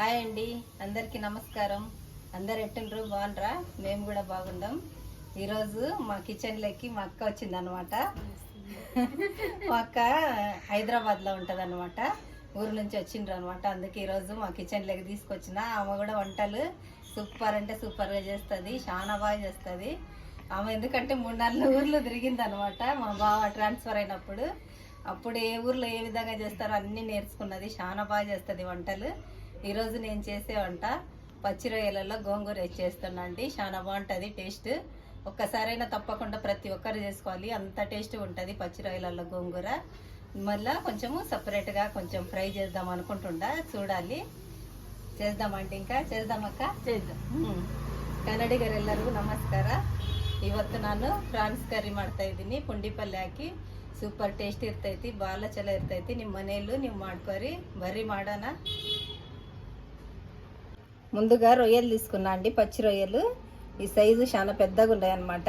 Hi అండి. అందరికీ నమస్కారం. అందరు ఎట్టుండ్రు? బాగుండ్రా? మేము కూడా బాగుండాం. ఈరోజు మా కిచెన్లోకి మా అక్క వచ్చిందనమాట మా అక్క హైదరాబాద్లో ఉంటుంది అనమాట ఊరు నుంచి వచ్చిండ్రు అనమాట అందుకే ఈరోజు మా కిచెన్లోకి తీసుకొచ్చిన. ఆమె కూడా వంటలు సూపర్ అంటే సూపర్గా చేస్తుంది. చాలా బాగా చేస్తుంది. ఆమె ఎందుకంటే మూడు నాలుగు ఊర్లు తిరిగింది అనమాట మా బావ ట్రాన్స్ఫర్ అయినప్పుడు. అప్పుడు ఏ ఊర్లో ఏ విధంగా చేస్తారో అన్నీ నేర్చుకున్నది. చాలా బాగా చేస్తుంది వంటలు. ఈరోజు నేను చేసే వంట పచ్చి రొయ్యలలో గోంగూర వేసి చేస్తున్నా అండి చాలా బాగుంటుంది టేస్ట్ ఒక్కసారైనా తప్పకుండా ప్రతి ఒక్కరు చేసుకోవాలి అంత టేస్ట్ ఉంటుంది పచ్చి రొయ్యలలో గోంగూర మళ్ళీ కొంచెము సపరేట్గా కొంచెం ఫ్రై చేద్దాం అనుకుంటుండా చూడాలి చేద్దామంటే ఇంకా చేద్దామక్క చేద్దాಂ ಹ್ಮ್. ಕನ್ನಡಿಗರೆಲ್ಲರಿಗೂ ನಮಸ್ಕಾರ ಇವತ್ತು ನಾನು ಫ್ರಾನ್ಸ್ ಕರಿ ಮಾಡ್ತಾ ಇದ್ದೀನಿ ಪುಂಡಿ ಪಲ್ಯ ಹಾಕಿ ಸೂಪರ್ ಟೇಸ್ಟ್ ಇರ್ತೈತಿ ಭಾಳ ಚಲೋ ಇರ್ತೈತಿ ನಿಮ್ಮ ಮನೆಯಲ್ಲೂ ನೀವು ಮಾಡ್ಕೊರಿ ಬರ್ರಿ ಮಾಡೋಣ ముందుగా రొయ్యలు తీసుకున్నా అండి పచ్చి రొయ్యలు. ఈ సైజు చాలా పెద్దగా ఉన్నాయి అనమాట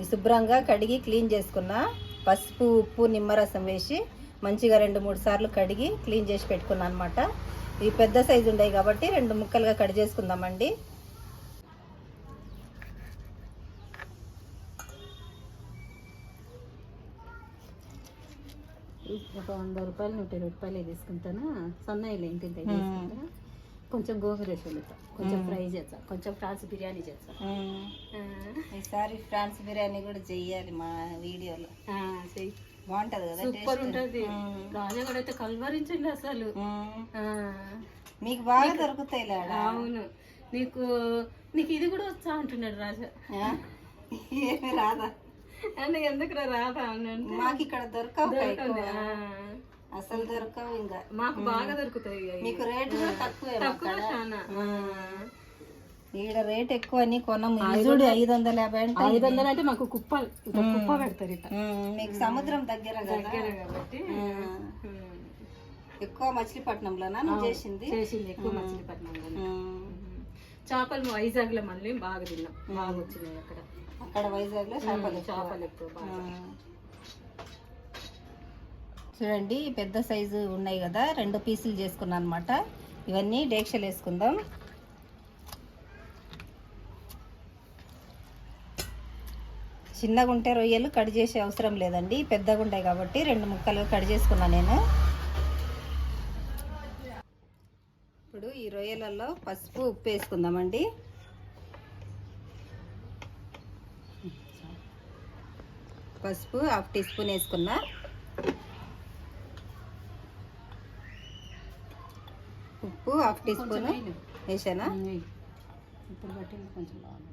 ఈ శుభ్రంగా కడిగి క్లీన్ చేసుకున్నా పసుపు ఉప్పు నిమ్మరసం వేసి మంచిగా రెండు మూడు సార్లు కడిగి క్లీన్ చేసి పెట్టుకున్నా అనమాట ఈ పెద్ద సైజు ఉన్నాయి కాబట్టి రెండు ముక్కలుగా కట్ చేసుకుందామండి. ఒక వంద రూపాయలు నూట ఇరవై రూపాయలు తీసుకుంటాను? సన్నయ్యలు ఏంటి ఇంత తీసుకుంటా కొంచెం గోంగూర వేసి వండుతా. కొంచెం ఫ్రై చేస్తా. కొంచెం ఫ్రాన్స్ బిర్యానీ చేస్తా. ఈసారి ఫ్రాన్స్ బిర్యానీ కూడా చెయ్యాలి మా వీడియోలో. బాగుంటది కదా సూపర్? ఉంటుంది. కూడా అయితే కల్వరించండి అసలు. మీకు బాగా దొరుకుతాయి లేడా అవును. నీకు నీకు ఇది కూడా వచ్చా అంటున్నాడు రాజా? ఏమీ రాదా? ఎందుకు రాదా అన్నాడు మాకు ఇక్కడ దొరకవు. ఆ. అసలు దొరకవు ఇంకా. మాకు బాగా దొరుకుతాయి. మీకు రేటు కూడా తక్కువే తక్కువ చాలా. ఆ. ఈడ రేట్ ఎక్కువ అని కొనము. చూడు ఐదు వందల యాభై అంటే ఐదు వందలు అంటే మాకు కుప్ప కుప్ప పెడతారు మీకు సముద్రం దగ్గర దగ్గర కాబట్టి. ఎక్కువ మచిలీపట్నంలోనా నువ్వు చేసింది? చేసింది ఎక్కువ మచిలీపట్నంలో. చేపలు వైజాగ్లో మళ్ళీ బాగా తిన్నాం. బాగా వచ్చినాయి అక్కడ. అక్కడ వైజాగ్లో చేపలు. చేపలు ఎక్కువ బాగా. చూడండి పెద్ద సైజు ఉన్నాయి కదా రెండు పీసులు చేసుకున్నాను అనమాట ఇవన్నీ డేక్షలు వేసుకుందాం. చిన్నగా ఉంటే రొయ్యలు కట్ చేసే అవసరం లేదండి. పెద్దగా ఉంటాయి కాబట్టి రెండు ముక్కలు కట్ చేసుకున్నాను నేను. ఇప్పుడు ఈ రొయ్యలలో పసుపు ఉప్పు వేసుకుందామండి. పసుపు హాఫ్ టీ స్పూన్ వేసుకున్నా. ఉప్పు హాఫ్ టీ స్పూన్. వేసానా. ఇప్పుడు పట్టింది కొంచెం బాగుంది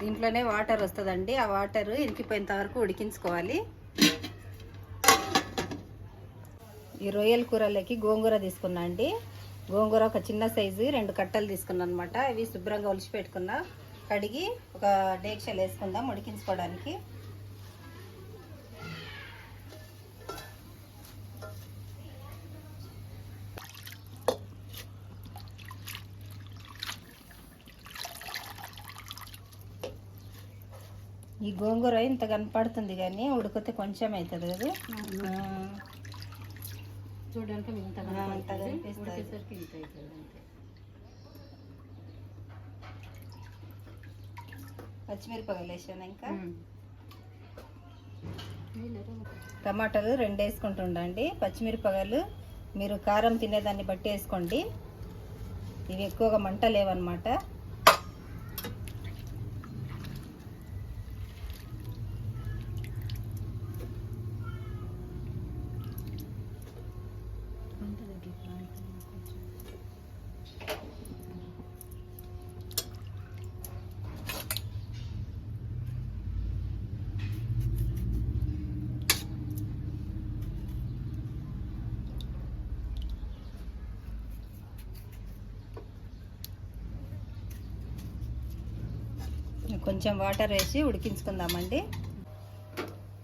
దీంట్లోనే వాటర్ వస్తుందండి. ఆ వాటర్ ఇంకిపోయేంత వరకు ఉడికించుకోవాలి. ఈ రొయ్యల కూరలోకి గోంగూర తీసుకున్నా అండి. గోంగూర ఒక చిన్న సైజు రెండు కట్టలు తీసుకున్నాను అనమాట ఇవి శుభ్రంగా ఒలిచి పెట్టుకున్నా కడిగి ఒక డేక్షలు వేసుకుందాం ఉడికించుకోవడానికి ఈ గోంగూర ఇంత కనపడుతుంది కానీ ఉడికితే కొంచెం అవుతుంది కదా. చూడడానికి ఇంత. కనిపిస్తుంది. ఉడికేసరికి ఇంత అవుతుంది అంతే పచ్చిమిరపకాయలు వేసాను ఇంకా? టమాటాలు రెండు వేసుకుంటుండండి పచ్చిమిరపకాయలు మీరు కారం తినేదాన్ని బట్టి వేసుకోండి. ఇవి ఎక్కువగా మంట లేవన్నమాట మంట తగ్గిపోయి అంత కొంచెం. కొంచెం వాటర్ వేసి ఉడికించుకుందామండి.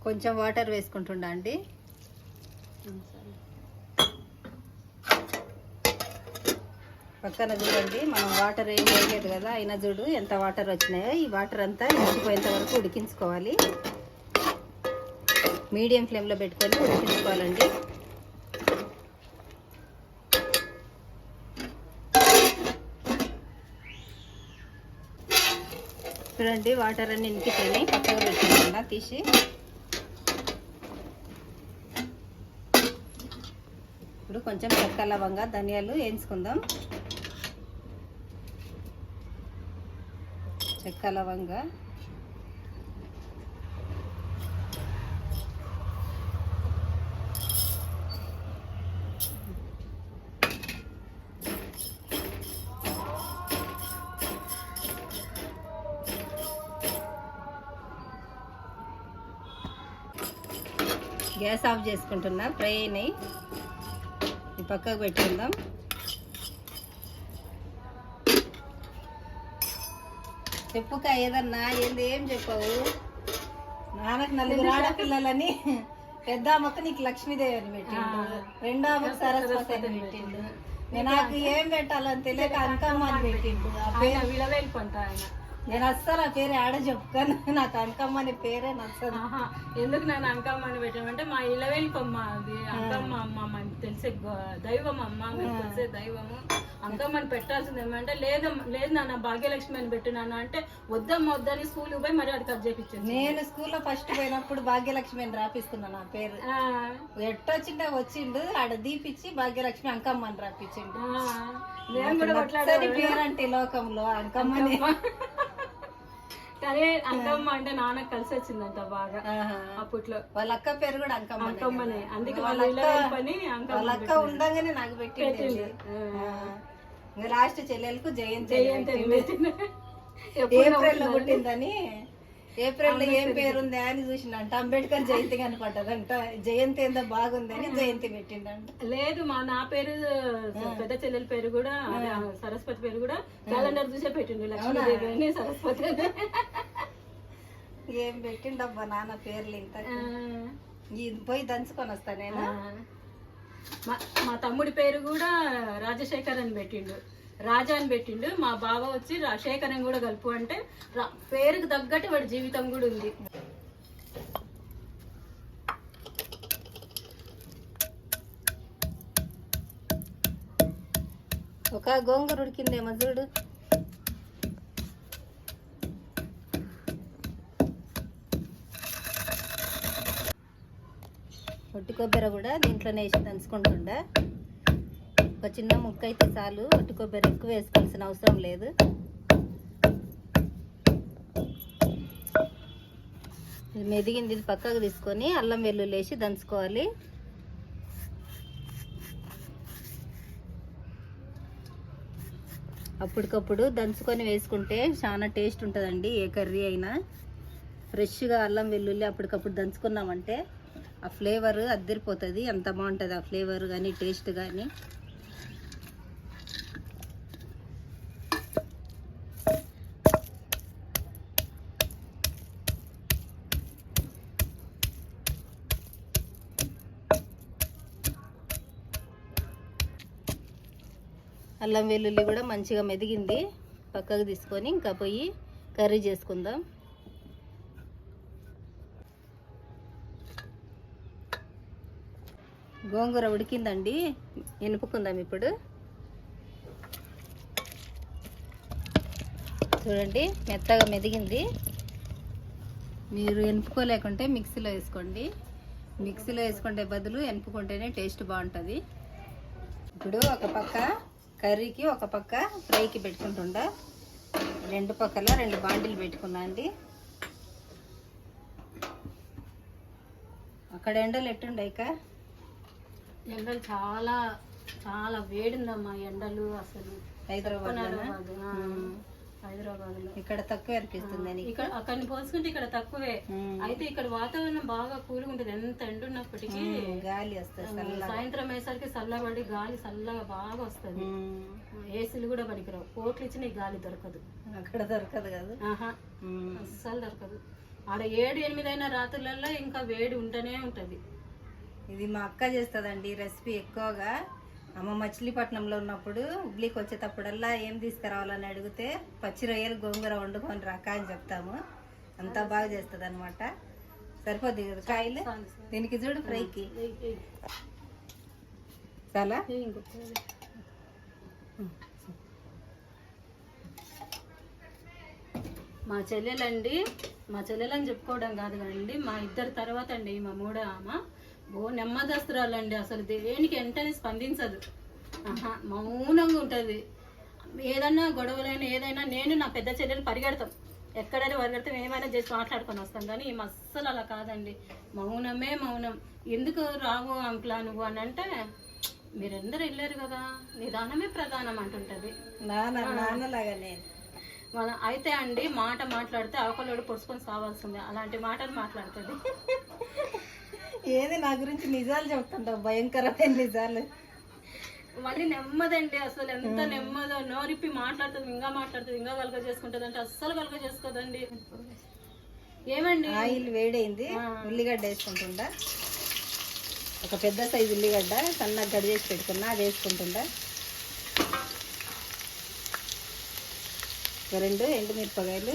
కొంచెం వాటర్ వేసుకుంటుండా అండి? పక్కన చూడండి మనం వాటర్ ఏం వేయలేదు కదా అయినా చూడు ఎంత వాటర్ వచ్చినాయో. ఈ వాటర్ అంతా ఇంకిపోయేంత వరకు ఉడికించుకోవాలి. మీడియం ఫ్లేమ్లో పెట్టుకొని ఉడికించుకోవాలండి. చూడండి వాటర్ అన్ని ఇంకిపోయినాయి. పక్కగా తీసి. ఇప్పుడు కొంచెం చెక్క లవంగా ధనియాలు వేయించుకుందాం. చెక్క లవంగా. గ్యాస్ ఆఫ్ చేసుకుంటున్నా ఫ్రై అయినాయి. ఈ పక్కకు పెట్టుకుందాం చెప్పుక ఏదన్నా ఏంది ఏం చెప్పావు? నాన్నకు నలుగురు ఆడపిల్లలని పెద్ద అమ్మకు నీకు లక్ష్మీదేవి అని పెట్టిండు. రెండో అమ్మకు సరస్వతి అని పెట్టిండు. నాకు ఏం పెట్టాలని తెలియక అంకమ్మ అని పెట్టిండు. ఆయన. నేను అస్సలు ఆ పేరు ఆడ చెప్పుకోను. నాకు అంకమ్మ అనే పేరే నచ్చదు. ఆహా, ఎందుకు నేను అంకమ్మ అని పెట్టామంటే మా ఇలవేలిపమ్మ అది అంకమ్మ అమ్మ మనకి తెలిసే గో- దైవం అమ్మ మీకు తెలిసే దైవము. అంకమ్మని పెట్టాల్సింది ఏమంటే లేదు లేదు నాన్న భాగ్యలక్ష్మి అని పెట్టు నాన్న అంటే వద్దమ్మ వద్దని స్కూల్ పోయి మరి అది కట్ చేపించింది నేను స్కూల్లో ఫస్ట్ పోయినప్పుడు భాగ్యలక్ష్మి అని రాపిస్తున్నా నా పేరు. ఆ, ఎట్టొచ్చిండే వచ్చిండు ఆడ దీపిచ్చి భాగ్యలక్ష్మి అంకమ్మ అని రాపించిండు ఆ, నేను కూడా నచ్చని పేరంటే ఈ లోకంలో అంకమ్మని కానీ అంకమ్మ అంటే నాన్నకు కలిసి వచ్చిందంట బాగా. అప్పట్లో. వాళ్ళ అక్క పేరు కూడా అంకమ్మ అంకమ్మనే అందుకే వాళ్ళ పని వాళ్ళ అక్క ఉండగానే నాకు పెట్టింది ఇంకా లాస్ట్ చెల్లెలకు జయంతి అని పెట్టిండు. ఏప్రిల్లో పుట్టిందని. ఏప్రిల్లో ఏం పేరుంది అని చూసిండంట. అంబేద్కర్ జయంతి కనపడ్డదంట. జయంతి ఏందో బాగుంది అని జయంతి పెట్టిండంట. లేదు మా నా పేరు పెద్ద చెల్లెల పేరు కూడా సరస్వతి పేరు కూడా క్యాలెండర్ చూసే పెట్టిండు లక్ష్మీదేవి అని సరస్వతి ఏం పెట్టిండబ్బా నాన్న పేర్లు ఇంత ఇది పోయి దంచుకొని వస్తా నేను. మా మా తమ్ముడి పేరు కూడా రాజశేఖర్ అని పెట్టిండు. రాజా అని పెట్టిండు. మా బావ వచ్చి శేఖర్ అని కూడా కలుపు అంటే పేరుకు తగ్గట్టు వాడి జీవితం కూడా ఉంది. ఒక గోంగూర ఉడికిందేమో చూడు ఒట్టి కొబ్బరి కూడా దీంట్లోనే వేసి దంచుకుంటుండా. ఒక చిన్న ముక్క అయితే చాలు ఒట్టి కొబ్బరి ఎక్కువ వేసుకోవాల్సిన అవసరం లేదు. ఇది మెదిగింది ఇది పక్కకు తీసుకొని అల్లం వెల్లుల్లి వేసి దంచుకోవాలి. అప్పటికప్పుడు దంచుకొని వేసుకుంటే చాలా టేస్ట్ ఉంటుందండి ఏ కర్రీ అయినా. ఫ్రెష్గా అల్లం వెల్లుల్లి అప్పటికప్పుడు దంచుకున్నామంటే. ఆ ఫ్లేవర్ అద్దరిపోతుంది. అంత బాగుంటుంది ఆ ఫ్లేవర్ కానీ టేస్ట్ కానీ అల్లం వెల్లుల్లి కూడా మంచిగా మెదిగింది. పక్కకు తీసుకొని ఇంకా పోయి కర్రీ చేసుకుందాం. గోంగూర ఉడికిందండి. ఎనుపుకుందాం ఇప్పుడు. చూడండి మెత్తగా మెదిగింది. మీరు ఎనుపుకోలేకుంటే మిక్సీలో వేసుకోండి. మిక్సీలో వేసుకుంటే బదులు ఎనుపుకుంటేనే టేస్ట్ బాగుంటుంది. ఇప్పుడు ఒక పక్క కర్రీకి ఒక పక్క ఫ్రైకి పెట్టుకుంటుండ. రెండు పక్కల రెండు బాండిలు పెట్టుకున్నా అండి. అక్కడ ఎండలు ఎట్టుండే ఇక? ఎండలు చాలా చాలా వేడిందమ్మా ఎండలు అసలు. హైదరాబాద్ హైదరాబాద్లో ఇక్కడ తక్కువ అనిపిస్తుంది అని ఇక్కడ అక్కడిని పోల్చుకుంటే ఇక్కడ తక్కువే. అయితే ఇక్కడ వాతావరణం బాగా కూల్గా ఉంటుంది. ఎంత ఎండ ఉన్నప్పటికీ గాలి వస్తుంది. సాయంత్రం అయ్యేసరికి చల్లబడి గాలి చల్లగా బాగా వస్తుంది. ఏసీలు కూడా పనికిరావు. కోట్లు ఇచ్చిన గాలి దొరకదు. అక్కడ దొరకదు కదా. అస్సలు దొరకదు. ఆడ ఏడు ఎనిమిది అయిన రాత్రులలో ఇంకా వేడి ఉంటూనే ఉంటది. ఇది మా అక్క చేస్తుందండి రెసిపీ ఎక్కువగా. అమ్మ మచిలీపట్నంలో ఉన్నప్పుడు హుబ్లీకి వచ్చేటప్పుడల్లా ఏం తీసుకురావాలని అడిగితే పచ్చి రొయ్యలు గోంగూర వండుకొని రాక అని చెప్తాము. అంతా బాగా చేస్తుంది అనమాట సరిపోద్ది కదా కాయలు? దీనికి చూడు ఫ్రైకి. చాలా? మా చెల్లెలండి మా చెల్లెలని చెప్పుకోవడం కాదు కదండి మా ఇద్దరు తర్వాత అండి మా మూడో ఆమె. ఓ నెమ్మదస్తురాలండి. అసలు దేనికి వెంటనే స్పందించదు. ఆహా మౌనంగా ఉంటుంది. ఏదన్నా గొడవలైనా ఏదైనా నేను నా పెద్ద చెల్లెలు పరిగెడతాం. ఎక్కడైనా పరిగెడతాం ఏమైనా చేసి మాట్లాడుకొని వస్తాం. కానీ ఈ అస్సలు అలా కాదండి. మౌనమే మౌనం. ఎందుకు రావు అంకులా నువ్వు అని అంటే మీరందరూ వెళ్ళారు కదా. నిదానమే ప్రధానం అంటుంటది. మన అయితే అండి మాట మాట్లాడితే ఆకలోడు పొడుచుకొని సావాల్సిందే. అలాంటి మాటలు మాట్లాడుతుంది. ఏది నా గురించి నిజాలు చెప్తుంటావు భయంకరమైన నిజాలు. మళ్ళీ నెమ్మదండి అసలు ఎంత నెమ్మదో. నోరిప్పి మాట్లాడుతుంది ఇంకా మాట్లాడుతుంది ఇంకా కలగ చేసుకుంటుంది అంటే అస్సలు కలగ చేసుకోదండి. ఏమండి? ఆయిల్ వేడైంది. ఉల్లిగడ్డ వేసుకుంటుండా. ఒక పెద్ద సైజు ఉల్లిగడ్డ సన్నగా గడి చేసి పెట్టుకున్నా అది వేసుకుంటుండా. ఒక రెండు ఎండుమిరపకాయలు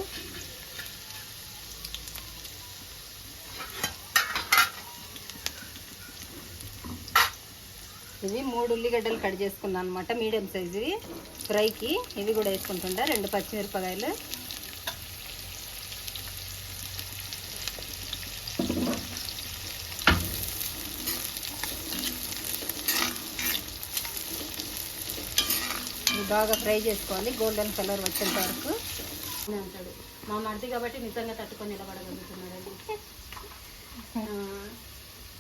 ఇవి మూడు ఉల్లిగడ్డలు కట్ చేసుకున్నాను అనమాట మీడియం సైజువి ఫ్రైకి ఇవి కూడా వేసుకుంటుండే రెండు పచ్చిమిరపకాయలు. ఇవి బాగా ఫ్రై చేసుకోవాలి గోల్డెన్ కలర్ వచ్చేంత వరకు. అంటాడు మా మరిది కాబట్టి నిజంగా తట్టుకొని నిలబడగలుగుతున్నాడండి ఆ, హ్యాట్స్ ఆఫ్ అయినట్టు.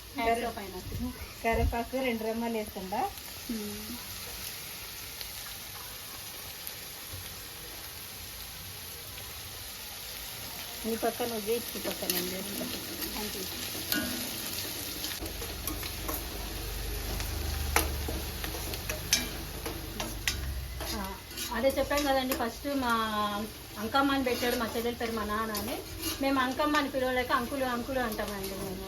కరివేపాకు రెండు రెమ్మలు వేస్తుందా ఈ పక్కన నువ్వు చేసి ఈ అంతే. అదే చెప్పాం కదండి ఫస్ట్ మా అంకమ్మ అని పెట్టాడు మా చెల్లెల పేరు మా నాన్న అని మేము అంకమ్మ అని పిలవలేక అంకులు అంకులు అంటామండి మేము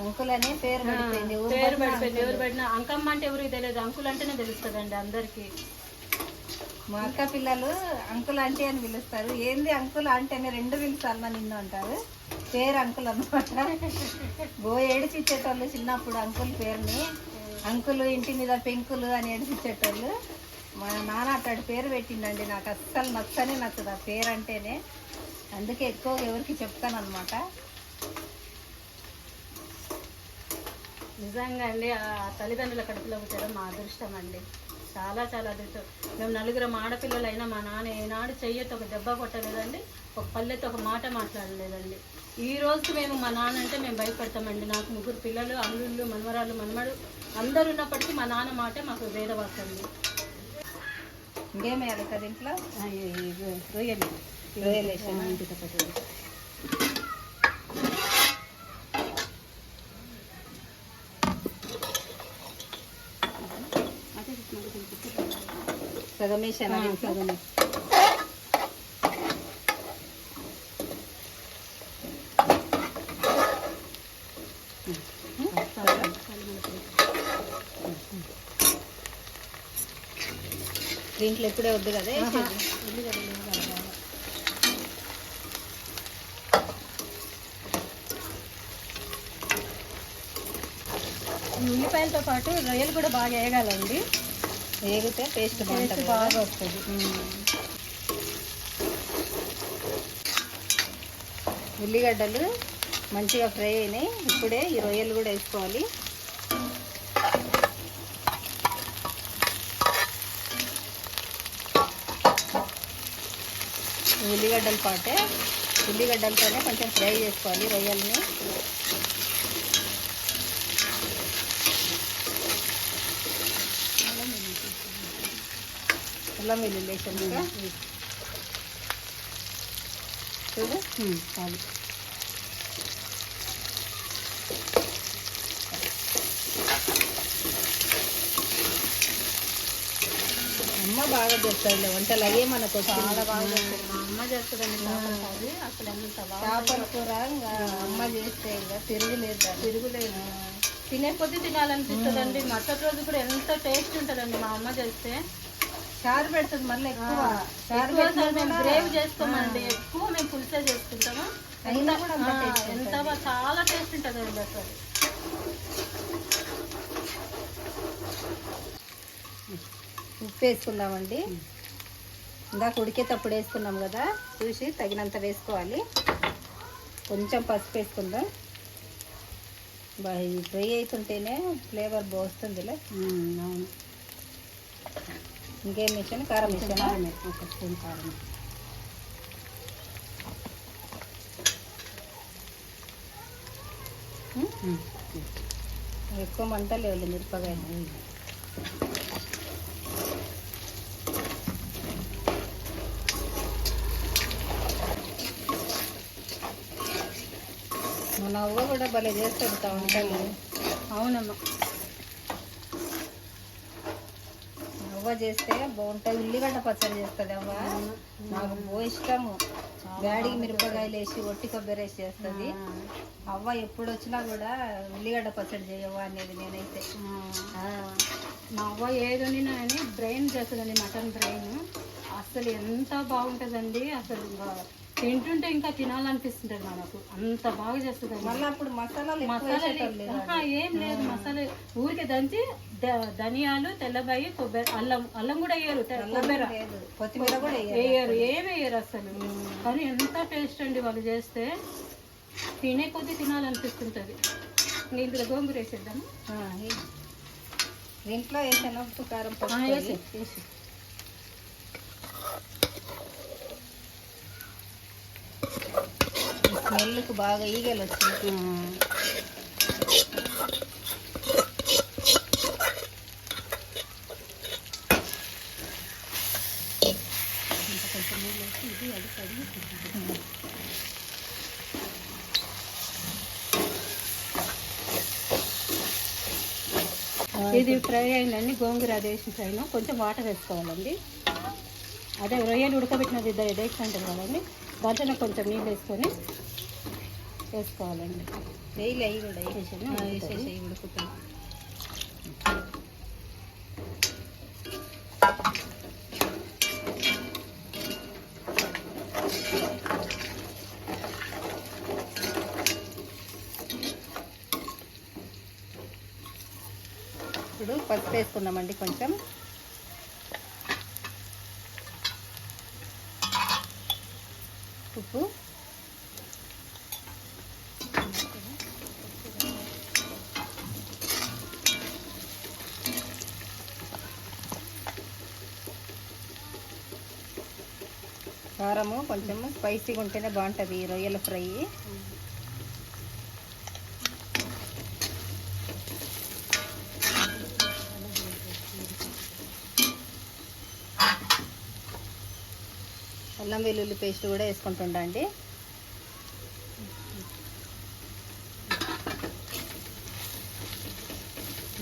అంకుల్ అనే పేరు పడిపోయింది. పేరు పడిపోయింది ఎవరు పెట్టినా అంకమ్మ అంటే ఎవరికి తెలియదు. అంకుల్ అంటేనే తెలుస్తుందండి అందరికి. మా అక్క పిల్లలు అంకుల్ ఆంటీ అని పిలుస్తారు. ఏంది అంకుల్ ఆంటీ అని రెండు పిలుస్తాను నిన్ను అంటారు. పేరు అంకుల్ అనమాట బో ఏడిచిచ్చేటోళ్ళు చిన్నప్పుడు అంకుల్ పేరుని. అంకులు ఇంటి మీద పెంకులు అని ఏడిచిచ్చేటోళ్ళు మా నాన్న అట్లాంటి పేరు పెట్టిండండి. నాకు అస్సలు నచ్చనే నచ్చదు ఆ పేరు అంటేనే. అందుకే ఎక్కువగా ఎవరికి చెప్తాను అనమాట నిజంగా అండి ఆ తల్లిదండ్రుల కడుపులో పుట్టడం మా అదృష్టం అండి. చాలా చాలా అదృష్టం. మేము నలుగురం ఆడపిల్లలైనా మా నాన్న ఏనాడు చెయ్యతో ఒక దెబ్బ కొట్టలేదండి ఒక పల్లెతో ఒక మాట మాట్లాడలేదండి. ఈ రోజుకి మేము మా నాన్న అంటే మేము భయపడతామండి. నాకు ముగ్గురు పిల్లలు అల్లుళ్ళు మనవరాలు మనమడు అందరు ఉన్నప్పటికీ మా నాన్న మాటే మాకు వేదవాకండి ఇంకేం వేయాలి కదా ఇంట్లో రొయ్యలు. రొయ్యలు వేసాను. ఇంటితో సగం వేసాను దీంట్లో ఎప్పుడే వద్దు కదా. ఉల్లిపాయలతో పాటు రొయ్యలు కూడా బాగా వేయగాలండి. వేగితే టేస్ట్ బాగుంటుంది. బాగా వస్తుంది. ఉల్లిగడ్డలు మంచిగా ఫ్రై అయినాయి. ఇప్పుడే ఈ రొయ్యలు కూడా వేసుకోవాలి. ఉల్లిగడ్డల పాటే ఉల్లిగడ్డలతోనే కొంచెం ఫ్రై చేసుకోవాలి రొయ్యల్ని. అల్లం వెల్లుల్లి వేసాను చూడు. చాలు. అమ్మ బాగా చేస్తుంది వంటలు అయ్యే మనకు చాలా బాగా చేస్తుంది. అమ్మ చేస్తుందండి కర్రీ. అసలు ఎంత చేపల కూర అమ్మ చేస్తే ఇంకా తిరుగులేదు. తిరుగులేదు తినే కొద్దీ తినాలనిపిస్తుందండి. మరుసటి రోజు కూడా ఎంత టేస్ట్ ఉంటుందండి మా అమ్మ చేస్తే. చారు పెడుతుంది మళ్ళీ ఎక్కువ. చారు మేము గ్రేవ్ చేసుకోమండి ఎక్కువ మేము పులిసే చేసుకుంటాము. ఎంత చాలా ఉంటుంది అది అసలు. ఉప్పు వేసుకుందామండి. ఇందాక ఉడికేటప్పుడు వేసుకున్నాం కదా చూసి తగినంత వేసుకోవాలి. కొంచెం పసుపు వేసుకుందాం. బా ఇది ఫ్రై అవుతుంటేనే ఫ్లేవర్ బాగుస్తుందిలే అవును. ఇంకేం మిషన్? కారం మిషన్ కారం ఒక స్పూన్ కారం ఎక్కువ మంట లేవు మిరపకాయ. మన అవ్వ కూడా భలే చేస్తుంది తా వంటలు అవునమ్మా. అవ్వ చేస్తే బాగుంటుంది ఉల్లిగడ్డ పచ్చడి చేస్తుంది అవ్వ. నాకు బో ఇష్టము. గాడికి మిరపకాయలు వేసి ఒట్టి కొబ్బరి వేసి చేస్తుంది. అవ్వ ఎప్పుడు వచ్చినా కూడా ఉల్లిగడ్డ పచ్చడి చేయవా అనేది నేనైతే. మా అవ్వ ఏదో అని బ్రెయిన్ చేస్తుందండి మటన్ బ్రెయిన్ అసలు ఎంత బాగుంటుందండి అసలు తింటుంటే ఇంకా తినాలనిపిస్తుంటుంది మనకు. అంత బాగా చేస్తుందండి మళ్ళీ అప్పుడు మసాలాలు మసాలా ఏం లేదు మసాలా. ఊరికే దంచి ధనియాలు తెల్లబాయి కొబ్బరి అల్లం అల్లం కూడా వేయరు కొబ్బరి. కొత్తిమీర కూడా వేయరు ఏమి వేయరు అసలు. కానీ ఎంత టేస్ట్ అండి వాళ్ళు చేస్తే. తినే కొద్దీ తినాలనిపిస్తుంటుంది. ఇందులో గోంగూర వేసేద్దాము. దీంట్లో వేసాను కారం వేసి. వేసి స్మెల్కి బాగా ఈగలు వచ్చింది ఇది ఫ్రై అయిందండి గోంగూర అది వేసిన ఫ్రైను కొంచెం వాటర్ వేసుకోవాలండి. అదే రొయ్యలు ఉడకబెట్టినది ఇద్దరు ఎడేసి అంటారు కదండి. దాంట్లో కొంచెం నీళ్ళు వేసుకొని వేసుకోవాలండి వేయలే అవి కూడా? ఆ, వేసేసేయి ఉడుకుతాయి ఇప్పుడు పసుపు వేసుకుందామండి కొంచెం ఉప్పు కారము కొంచెం స్పైసీగా ఉంటేనే బాగుంటుంది ఈ రొయ్యల ఫ్రై. అల్లం వెల్లుల్లి పేస్ట్ కూడా వేసుకుంటుండండి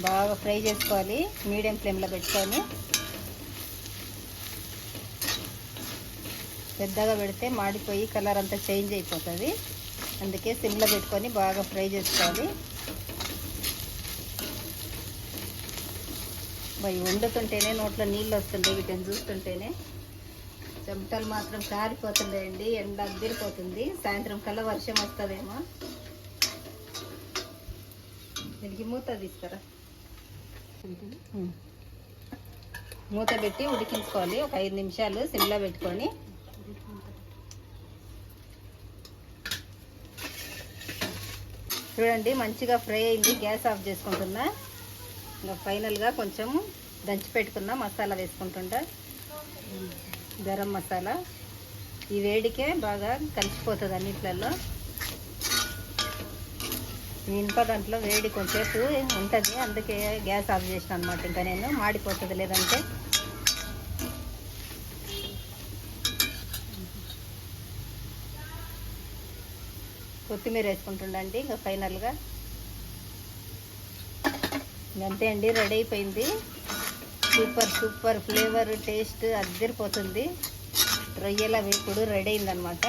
బాగా ఫ్రై చేసుకోవాలి మీడియం ఫ్లేమ్లో పెట్టుకొని. పెద్దగా పెడితే మాడిపోయి కలర్ అంతా చేంజ్ అయిపోతుంది. అందుకే సిమ్లో పెట్టుకొని బాగా ఫ్రై చేసుకోవాలి. మరి వండుతుంటేనే నోట్లో నీళ్ళు వస్తుండే వీటిని చూస్తుంటేనే. చెమటలు మాత్రం కారిపోతుండేయండి ఎండ అద్దరిపోతుంది సాయంత్రం కల్లా వర్షం వస్తుందేమో. దీనికి మూత తీసుకురా ఉమ్. మూత పెట్టి ఉడికించుకోవాలి. ఒక ఐదు నిమిషాలు సిమ్లో పెట్టుకొని. చూడండి మంచిగా ఫ్రై అయింది. గ్యాస్ ఆఫ్ చేసుకుంటున్నా. ఇంకా ఫైనల్గా కొంచెం దంచి పెట్టుకున్న మసాలా వేసుకుంటుంటా. గరం మసాలా. ఈ వేడికే బాగా కలిసిపోతుంది అన్నిట్లలో. ఈ ఇనుప దాంట్లో వేడి కొంచెంసేపు ఉంటుంది. అందుకే గ్యాస్ ఆఫ్ చేసిన అనమాట ఇంకా నేను మాడిపోతుంది లేదంటే. కొత్తిమీర వేసుకుంటుండండి ఇంకా ఫైనల్గా. అంతే అండి రెడీ అయిపోయింది. సూపర్ సూపర్ ఫ్లేవర్ టేస్ట్ అద్దరిపోతుంది. రొయ్యల వేపుడు రెడీ అయిందనమాట.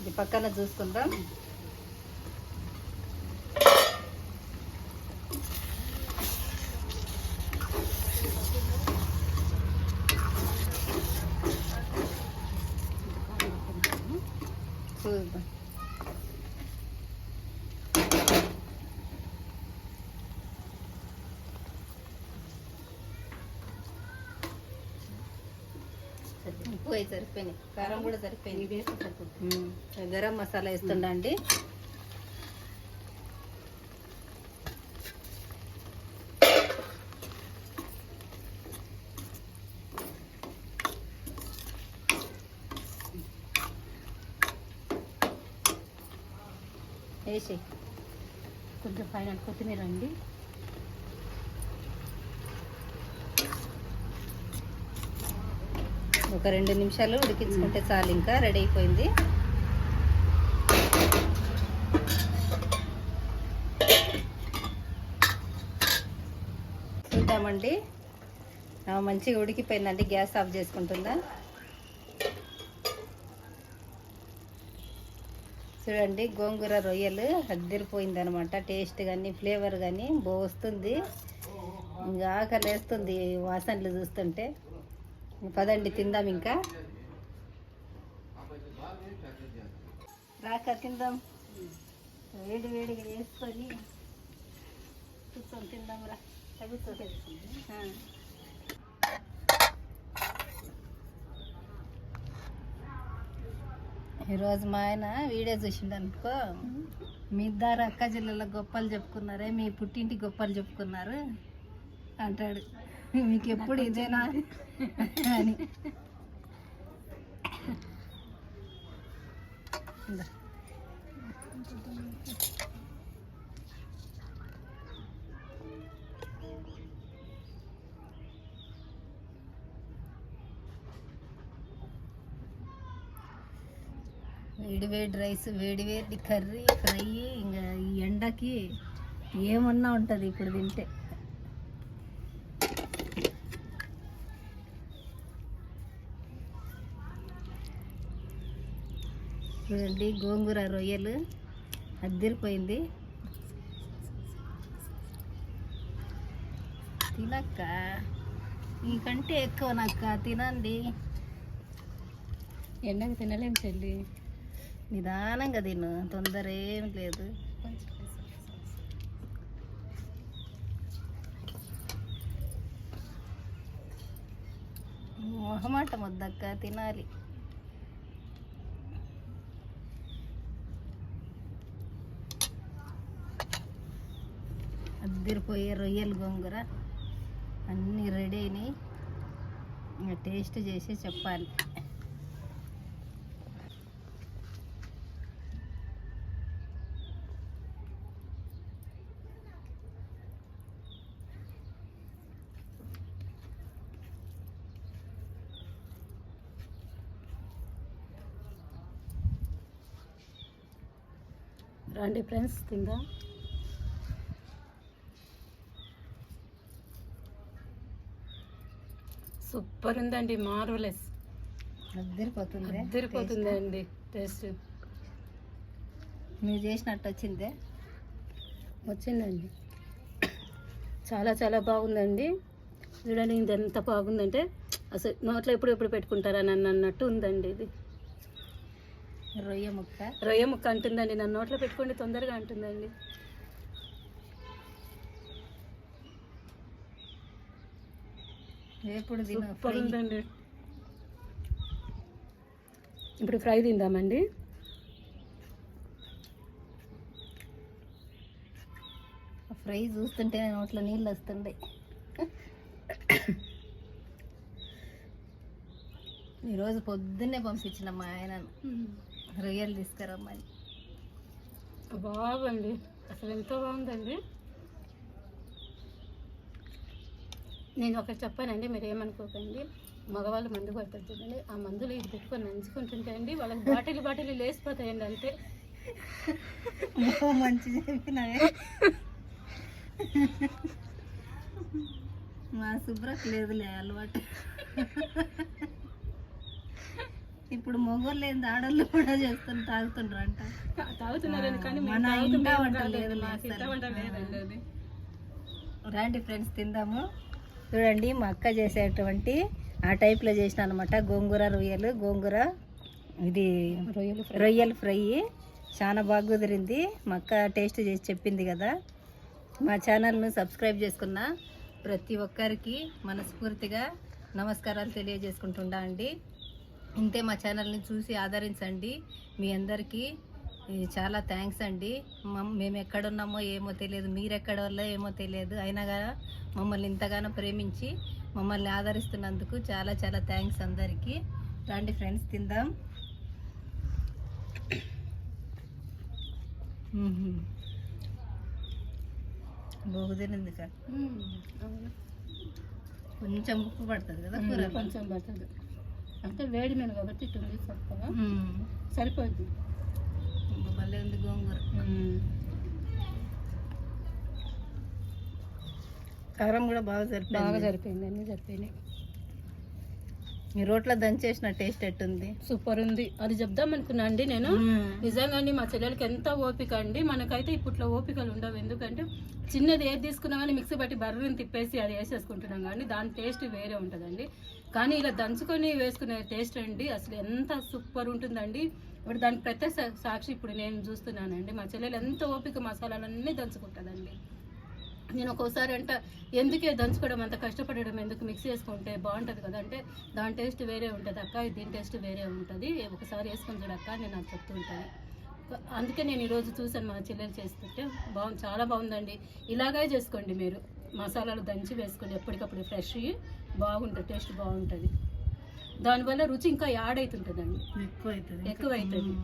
ఇది పక్కన చూసుకుందాం చూద్దాం అయి సరిపోయినాయి. కారం కూడా సరిపోయింది. సరిపోతుంది ఉమ్, గరం మసాలా వేస్తుండ అండి? వేసి కొంచెం పైన కొత్తిమీర అండి. ఒక రెండు నిమిషాలు ఉడికించుకుంటే చాలు ఇంకా రెడీ అయిపోయింది. చూద్దామండి. మంచిగా ఉడికిపోయిందండి. గ్యాస్ ఆఫ్ చేసుకుంటుందా? చూడండి గోంగూర రొయ్యలు అద్దరిపోయింది అనమాట టేస్ట్ కానీ ఫ్లేవర్ కానీ బో వస్తుంది. ఇంకా ఆకలి వేస్తుంది వాసనలు చూస్తుంటే. పదండి తిందాం ఇంకా. రాక తిందాం. వేడి వేడిగా వేసుకొని కూర్చొని తిందాం రా. కూర్చోండి ఈరోజు మా ఆయన వీడియో చూసిండు అనుకో మీ ఇద్దరు అక్క జిల్లాలో గొప్పలు చెప్పుకున్నారే మీ పుట్టింటి గొప్పలు చెప్పుకున్నారు అంటాడు. మీకు ఎప్పుడు ఇదేనా అని. వేడి వేడి రైస్ వేడి వేడి కర్రీ ఫ్రై ఇంకా ఈ ఎండకి ఏమన్నా ఉంటుంది ఇప్పుడు తింటే. చూడండి గోంగూర రొయ్యలు అద్దరిపోయింది. తినక్క. నీకంటే ఎక్కువ నక్క తినండి. ఎండకు తినలేం చెల్లి. నిదానంగా తిను తొందర ఏం లేదు. మొహమాటం వద్దక్క తినాలి. అద్దరిపోయే రొయ్యలు గోంగూర. అన్నీ రెడీ అయినాయి. టేస్ట్ చేసి చెప్పాలి. రండి ఫ్రెండ్స్ తిందా. సూపర్ ఉందండి మార్వలెస్ అద్దరిపోతుంది? అద్దరిపోతుందండి టేస్ట్ నువ్వు చేసినట్టు వచ్చిందే? వచ్చిందండి. చాలా చాలా బాగుందండి. చూడండి ఇది ఎంత బాగుందంటే అసలు నోట్లో ఎప్పుడు ఎప్పుడు పెట్టుకుంటారని అన్న- అన్నట్టు ఉందండి ఇది. రొయ్య ముక్క. రొయ్య ముక్క అంటుందండి నన్ను నోట్లో పెట్టుకోండి తొందరగా అంటుందండి. ఎప్పుడు సూపర్. ఉందండి. ఇప్పుడు ఫ్రై తిందామండి. ఫ్రై చూస్తుంటే నోట్లో నీళ్ళు వస్తుండే. ఈరోజు పొద్దున్నే పంపించిన మా ఆయనను. రొయ్యలు తీసుకురమ్మని. బాగుంది అసలు ఎంతో బాగుందండి. నేను ఒకటి చెప్పానండి మీరు ఏమనుకోకండి. మగవాళ్ళు మందు కొడతారు చూడండి. ఆ మందులు ఇది పెట్టుకొని నంచుకుంటుంటే అండి వాళ్ళకి బాటిల్ బాటిల్ లేసిపోతాయండి అంతే. మంచి చెప్పినవే. మా శుభ్రకు లేదులే అలవాటు. ఇప్పుడు మొగోళ్ళు లేదు ఆడళ్ళు కూడా చేస్తున్నారు తాగుతుండ్రు అంట తాగుతున్నారండి కానీ మన ఇంట వంట. లేదు. వంట లేదండి అది. రండి ఫ్రెండ్స్ తిందాము. చూడండి మా అక్క చేసేటువంటి ఆ టైప్లో చేసిన అనమాట గోంగూర రొయ్యలు గోంగూర ఇది రొయ్యలు రొయ్యలు ఫ్రై. చాలా బాగా కుదిరింది. మా అక్క టేస్ట్ చేసి చెప్పింది కదా. మా ఛానల్ను సబ్స్క్రైబ్ చేసుకున్న ప్రతి ఒక్కరికి మనస్ఫూర్తిగా నమస్కారాలు తెలియజేసుకుంటుండా అండి. ఇంతే మా ఛానల్ని చూసి ఆదరించండి. మీ అందరికీ చాలా థ్యాంక్స్ అండి. మమ్- ఎక్కడున్నామో ఏమో తెలియదు. మీరు ఎక్కడ వాళ్ళో ఏమో తెలియదు. అయినా కానీ మమ్మల్ని ఇంతగానో ప్రేమించి మమ్మల్ని ఆదరిస్తున్నందుకు చాలా చాలా థ్యాంక్స్ అందరికీ. రండి ఫ్రెండ్స్ తిందాం. బోగుదిరింది కదా కొంచెం ఉప్పు పడుతుంది కదా కూర. కొంచెం పడుతుంది. అంటే వేడి మీద కాబట్టి ఇటు ఉంది సరిపోద్ది. భలే ఉంది గోంగూర. కారం కూడా బాగా బాగా సరిపోయింది సరిపోయింది అన్నీ సరిపోయినాయి. ఈ రోట్లో దంచేసిన టేస్ట్ ఎట్టుంది? సూపర్ ఉంది. అది చెప్దాం అనుకున్నా అండి నేను. నిజంగా అండి మా చెల్లెలకి ఎంత ఓపిక అండి. మనకైతే ఇప్పట్లో ఓపికలు ఉండవు. ఎందుకంటే చిన్నది ఏది తీసుకున్నా కానీ మిక్సీ బట్టి బర్రెని తిప్పేసి అది వేసేసుకుంటున్నాం కానీ దాని టేస్ట్ వేరే ఉంటుందండి. కానీ ఇలా దంచుకొని వేసుకునే టేస్ట్ అండి. అసలు ఎంత సూపర్ ఉంటుందండి. ఇప్పుడు దాని ప్రత్యక్ష సాక్షి ఇప్పుడు నేను చూస్తున్నానండి. మా చెల్లెలు ఎంత ఓపిక మసాలాలన్నీ దంచుకుంటుందండి. నేను ఒక్కోసారి అంట ఎందుకే దంచుకోవడం? అంత కష్టపడడం ఎందుకు? మిక్స్ చేసుకుంటే బాగుంటుంది కదా? అంటే దాని టేస్ట్ వేరే ఉంటుంది అక్క దీని టేస్ట్ వేరే ఉంటుంది. ఒకసారి వేసుకొని చూడక్క నేను అది చెప్తూ ఉంటాను. అందుకే నేను ఈరోజు చూసాను మా చెల్లెలు చేస్తుంటే బాగుంది చాలా బాగుందండి. ఇలాగే చేసుకోండి మీరు. మసాలాలు దంచి వేసుకోండి ఎప్పటికప్పుడు ఫ్రెష్ బాగుంటుంది టేస్ట్ బాగుంటుంది. దానివల్ల రుచి ఇంకా యాడ్ అవుతుంటుందండి ఎక్కువ అవుతుంది ఎక్కువ అవుతుంది.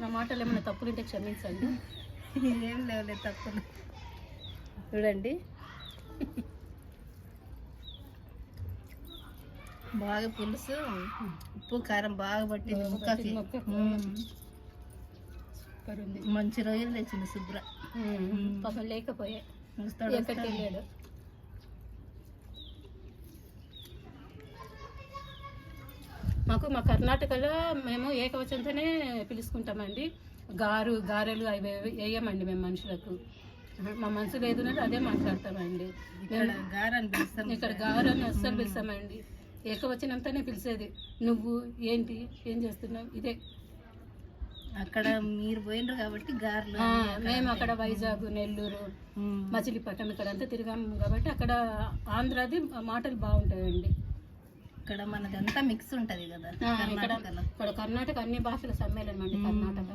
నా మాటలు ఏమైనా తప్పులుంటే క్షమించండి. ఏం లేవులే తప్పులు. చూడండి. బాగా పులుసు ఉప్పు కారం బాగా పట్టింది ముక్కకి. మంచి రోజులు తెచ్చింది శుభ్ర. పాపం లేకపోయే. మాకు మా కర్ణాటకలో మేము ఏకవచనంతోనే పిలుచుకుంటామండి. గారు గారెలు అవి వేయ- వేయమండి మేము మనుషులకు. మా మనసులో ఏది ఉన్నదో అదే మాట్లాడతామండి. ఇక్కడ గారని అస్సలు పిలుస్తామండి. ఏకవచనంతోనే పిలిచేది. నువ్వు ఏంటి? ఏం చేస్తున్నావు? ఇదే. అక్కడ మీరు పోయినరు కాబట్టి గారెలు మేము అక్కడ వైజాగ్ నెల్లూరు. మచిలీపట్నం ఇక్కడ అంతా తిరిగాము కాబట్టి అక్కడ ఆంధ్రాది మాటలు బాగుంటాయండి. ఇక్కడ మనదంతా మిక్స్ ఉంటది కదా ఇక్కడ కర్ణాటకలో. ఇక్కడ కర్ణాటక అన్ని భాషల సమ్మేళనం అండి కర్ణాటక.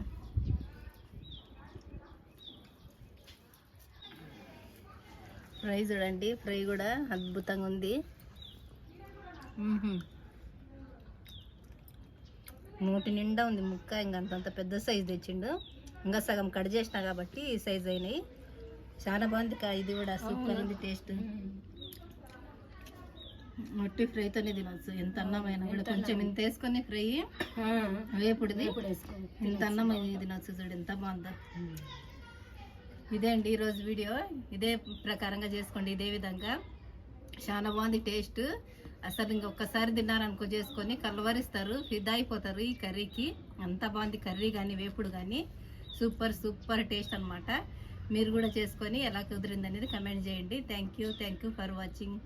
ఫ్రై చూడండి ఫ్రై కూడా అద్భుతంగా ఉంది. నోటి నిండా ఉంది ముక్క ఇంకా అంతంత పెద్ద సైజు తెచ్చిండు. ఇంకా సగం కట్ చేసిన కాబట్టి ఈ సైజ్ అయినాయి. చాలా బాగుంది ఇది కూడా సూపర్ ఉంది టేస్ట్ మట్టి ఫ్రైతోనే తినొచ్చు. ఎంత అన్నమైన కూడా కొంచెం ఇంత వేసుకొని ఫ్రై వేపుడిది ఇంత అన్నం తినొచ్చు చూడు ఎంత బాగుందో. ఇదే అండి ఈరోజు వీడియో. ఇదే ప్రకారంగా చేసుకోండి ఇదే విధంగా. చాలా బాగుంది టేస్ట్. అసలు ఇంకొకసారి తిన్నారనుకో చేసుకొని కలవరిస్తారు ఫిదా అయిపోతారు ఈ కర్రీకి. అంత బాగుంది కర్రీ కానీ వేపుడు కానీ సూపర్ సూపర్ టేస్ట్ అన్నమాట. మీరు కూడా చేసుకొని ఎలా కుదిరింది అనేది కమెంట్ చేయండి. Thank you thank you for watching.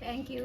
Thank you